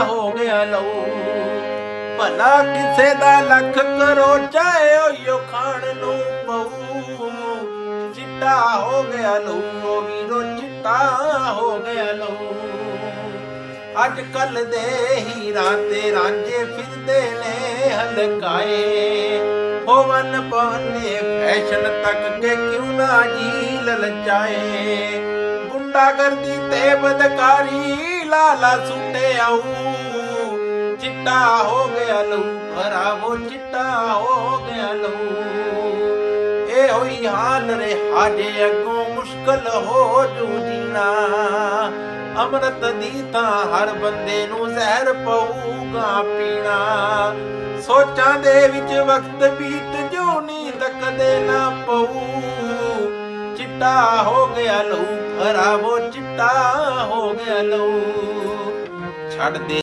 ਹੋ ਗਿਆ ਲਹੂ। ਭਲਾ ਕਿਸੇ ਦਾ ਲੱਖ ਕਰੋ, ਚਾਹੇ ਓਯੋ ਖਾਣ ਨੂੰ ਪਊ। ਚਿੱਟਾ ਹੋ ਗਿਆ ਲਹੂ ਵੀਰੋ, ਚਿੱਟਾ ਹੋ ਗਿਆ ਲਹੂ। ਅੱਜ ਕੱਲ ਦੇ ਹੀਰਾਂ ਤੇ ਰਾਂਝੇ ਫਿਰਦੇ ਨੇ ਹਲਕਾਏ। ਹੋਵਨ ਪਵਨੇ ਫੈਸ਼ਨ ਤੱਕ ਕੇ ਕਿਉਂ ਨਾ ਜੀ ਲਲਚਾਏ। ਗੁੰਡਾਗਰਦੀ ਤੇ ਬਦਕਾਰੀ ਲਾਲਾ ਸੁੱਟੇ ਆਊ ਚਿੱਟਾ ਹੋ ਗਿਆ ਲਹੂ ਭਰਾਵੋ ਚਿੱਟਾ ਹੋ ਗਿਆ ਲਹੂ। ਇਹ ਹੋਈ ਹਾਲ ਰਿਹਾ ਜੇ ਅੱਗੋਂ ਮੁਸ਼ਕਲ ਹੋ ਜੂ ਜੀਣਾ। ਅੰਮ੍ਰਿਤ ਦੀ ਤਾਂ ਹਰ ਬੰਦੇ ਨੂੰ ਜ਼ਹਿਰ ਪਊਗਾ ਪੀਣਾ। ਸੋਚਾਂ ਦੇ ਵਿੱਚ ਵਕਤ ਬੀਤ ਜੋ ਨੀਂਦ ਕਦੇ ਨਾ ਪਊ। ਚਿੱਟਾ ਹੋ ਗਿਆ ਲਹੂ ਭਰਾਵੋ ਚਿੱਟਾ ਹੋ ਗਿਆ ਲਹੂ ਛੱਡ ਦੇ